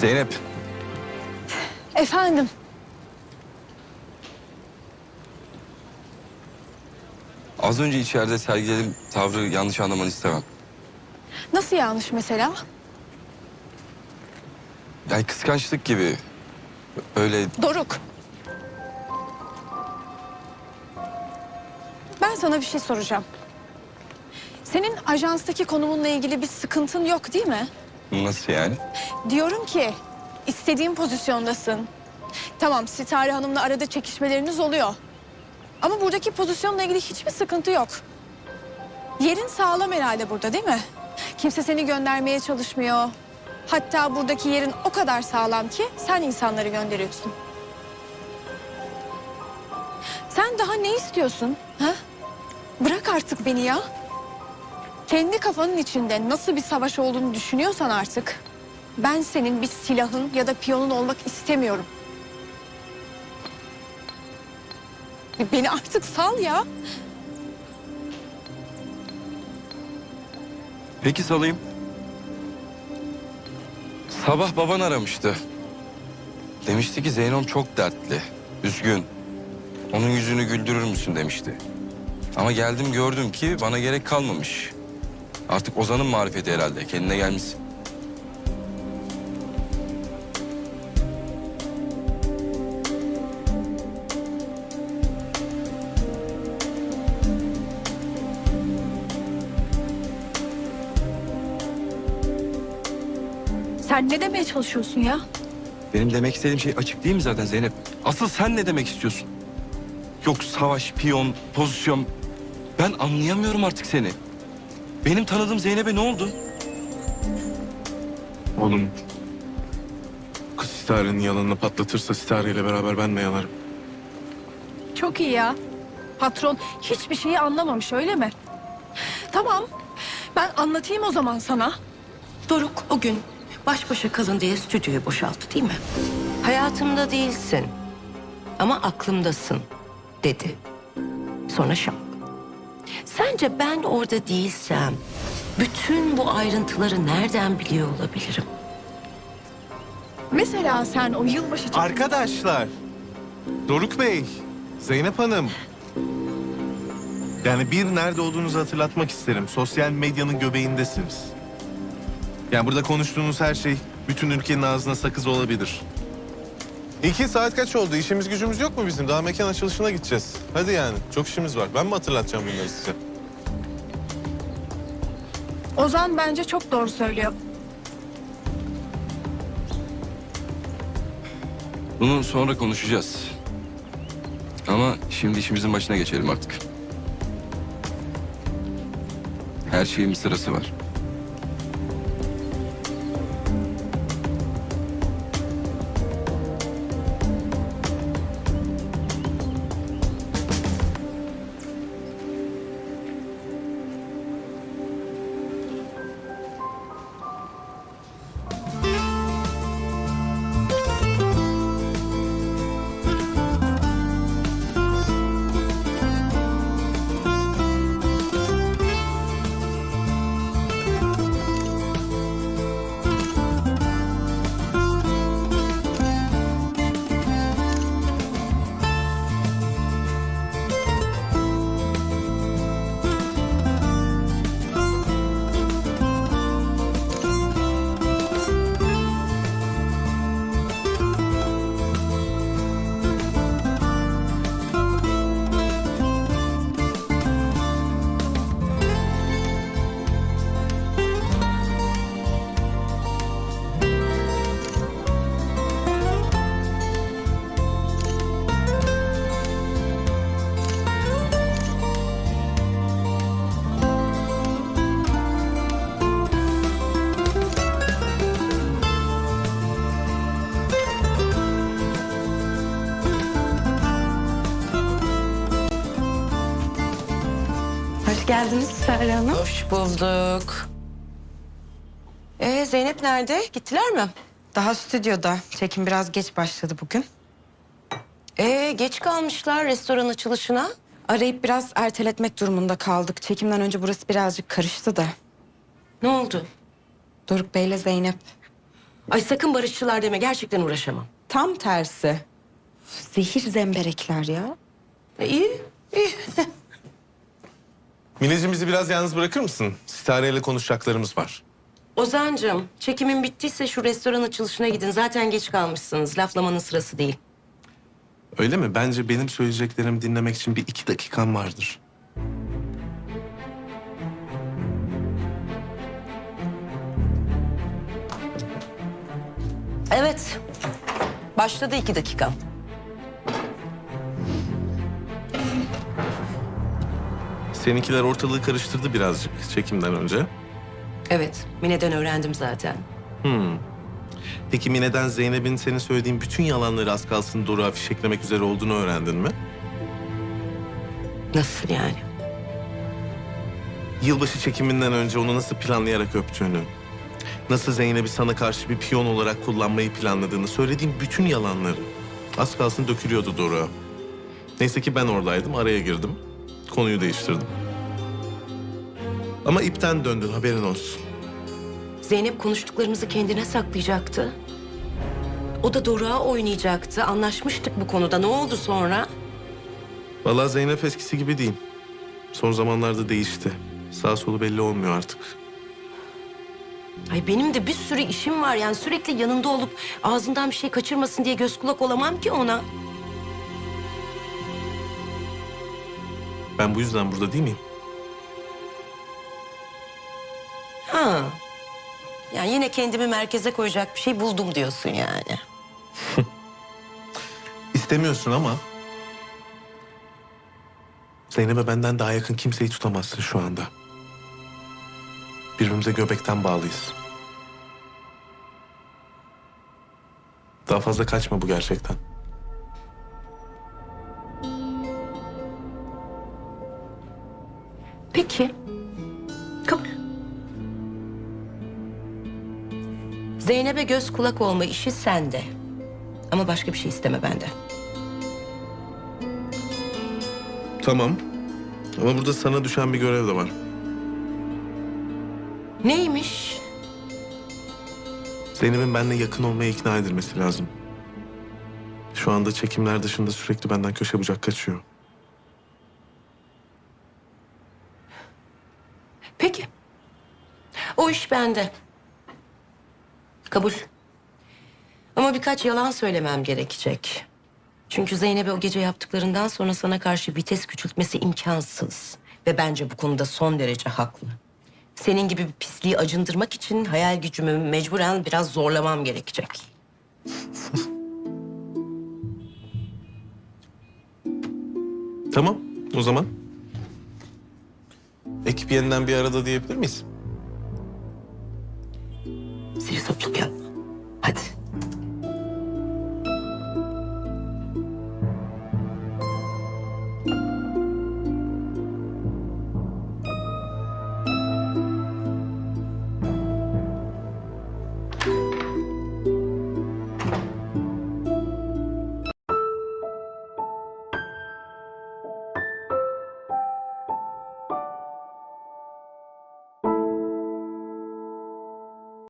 Zeynep, Efendim, az önce içeride sergilediğim tavrı yanlış anlamanı istemem. nasıl yanlış mesela? Yani kıskançlık gibi. Öyle Doruk. Ben sana bir şey soracağım. Senin ajanstaki konumunla ilgili bir sıkıntın yok değil mi? Nasıl yani? Diyorum ki istediğin pozisyondasın. Tamam Sitare Hanım'la arada çekişmeleriniz oluyor. Ama buradaki pozisyonla ilgili hiçbir sıkıntı yok. Yerin sağlam herhalde burada değil mi? Kimse seni göndermeye çalışmıyor. Hatta buradaki yerin o kadar sağlam ki sen insanları gönderiyorsun. Sen daha ne istiyorsun? Ha? Bırak artık beni ya. Kendi kafanın içinde nasıl bir savaş olduğunu düşünüyorsan artık ben senin bir silahın ya da piyonun olmak istemiyorum. Beni artık sal ya. Peki salayım. Sabah baban aramıştı. Demişti ki Zeynom çok dertli, üzgün. Onun yüzünü güldürür müsün demişti. Ama geldim gördüm ki bana gerek kalmamış. Artık Ozan'ın marifeti herhalde. Kendine gelmişsin. Sen ne demeye çalışıyorsun ya? Benim demek istediğim şey açık değil mi zaten Zeynep? Asıl sen ne demek istiyorsun? Yok savaş, piyon, pozisyon. Ben anlayamıyorum artık seni. Benim tanıdığım Zeynep'e ne oldu? Oğlum kız Sitare'nin yalanını patlatırsa Sitare ile beraber ben de yalarım. Çok iyi ya. Patron hiçbir şeyi anlamamış öyle mi? Tamam. Ben anlatayım o zaman sana. Doruk o gün baş başa kalın diye stüdyoyu boşalttı değil mi? Hayatımda değilsin ama aklımdasın dedi. Sonra şak. Sence ben orada değilsem bütün bu ayrıntıları nereden biliyor olabilirim? Mesela sen o yılbaşı... Arkadaşlar, Doruk Bey, Zeynep Hanım. Yani bir nerede olduğunuzu hatırlatmak isterim. Sosyal medyanın göbeğindesiniz. Yani burada konuştuğunuz her şey bütün ülkenin ağzına sakız olabilir. İki saat kaç oldu? İşimiz gücümüz yok mu bizim? Daha mekan açılışına gideceğiz. Hadi yani. Çok işimiz var. Ben mi hatırlatacağım bunları size? Ozan bence çok doğru söylüyor. Bunu sonra konuşacağız. Ama şimdi işimizin başına geçelim artık. Her şeyin bir sırası var. Hoş geldiniz Serra Hanım. Hoş bulduk. Ee, Zeynep nerede? Gittiler mi? Daha stüdyoda. Çekim biraz geç başladı bugün. Ee, geç kalmışlar restoran açılışına. Arayıp biraz erteletmek durumunda kaldık. Çekimden önce burası birazcık karıştı da. Ne oldu? Doruk Bey'le Zeynep. Ay sakın barışçılar deme. Gerçekten uğraşamam. Tam tersi. Zehir zemberekler ya. İyi, iyi. Mineciğim bizi biraz yalnız bırakır mısın? Sitare ile konuşacaklarımız var. Ozan'cığım çekimin bittiyse şu restoran açılışına gidin. Zaten geç kalmışsınız. Laflamanın sırası değil. Öyle mi? Bence benim söyleyeceklerimi dinlemek için bir iki dakikan vardır. Evet. Başladı iki dakika. Seninkiler ortalığı karıştırdı birazcık çekimden önce. Evet. Mine'den öğrendim zaten. Peki Mine'den Zeynep'in senin söylediğin bütün yalanları az kalsın Doruk'a fişeklemek üzere olduğunu öğrendin mi? Nasıl yani? Yılbaşı çekiminden önce onu nasıl planlayarak öptüğünü, nasıl Zeynep'i sana karşı bir piyon olarak kullanmayı planladığını söylediğim bütün yalanları az kalsın dökülüyordu Doruk'a. Neyse ki ben oradaydım, araya girdim. Konuyu değiştirdim. Ama ipten döndün, haberin olsun. Zeynep konuştuklarımızı kendine saklayacaktı. O da Doruk'a oynayacaktı. Anlaşmıştık bu konuda. Ne oldu sonra? Vallahi Zeynep eskisi gibi değil. Son zamanlarda değişti. Sağ solu belli olmuyor artık. Ay benim de bir sürü işim var. Yani sürekli yanında olup ağzından bir şey kaçırmasın diye göz kulak olamam ki ona. Ben bu yüzden burada değil miyim? Ha. Yani yine kendimi merkeze koyacak bir şey buldum diyorsun yani. İstemiyorsun ama... Zeynep'e benden daha yakın kimseyi tutamazsın şu anda. Birbirimize göbekten bağlıyız. Daha fazla kaçma bu gerçekten. Peki. Zeynep'e göz kulak olma işi sende. Ama başka bir şey isteme benden. Tamam. Ama burada sana düşen bir görev de var. Neymiş? Zeynep'in benimle yakın olmaya ikna edilmesi lazım. Şu anda çekimler dışında sürekli benden köşe bucak kaçıyor. Peki. O iş bende. Kabul. Ama birkaç yalan söylemem gerekecek. Çünkü Zeynep'e o gece yaptıklarından sonra sana karşı vites küçültmesi imkansız. Ve bence bu konuda son derece haklı. Senin gibi bir pisliği acındırmak için hayal gücümü mecburen biraz zorlamam gerekecek. Tamam o zaman. Ekip yeniden bir arada diyebilir miyiz? Seni saplık yapma. Hadi.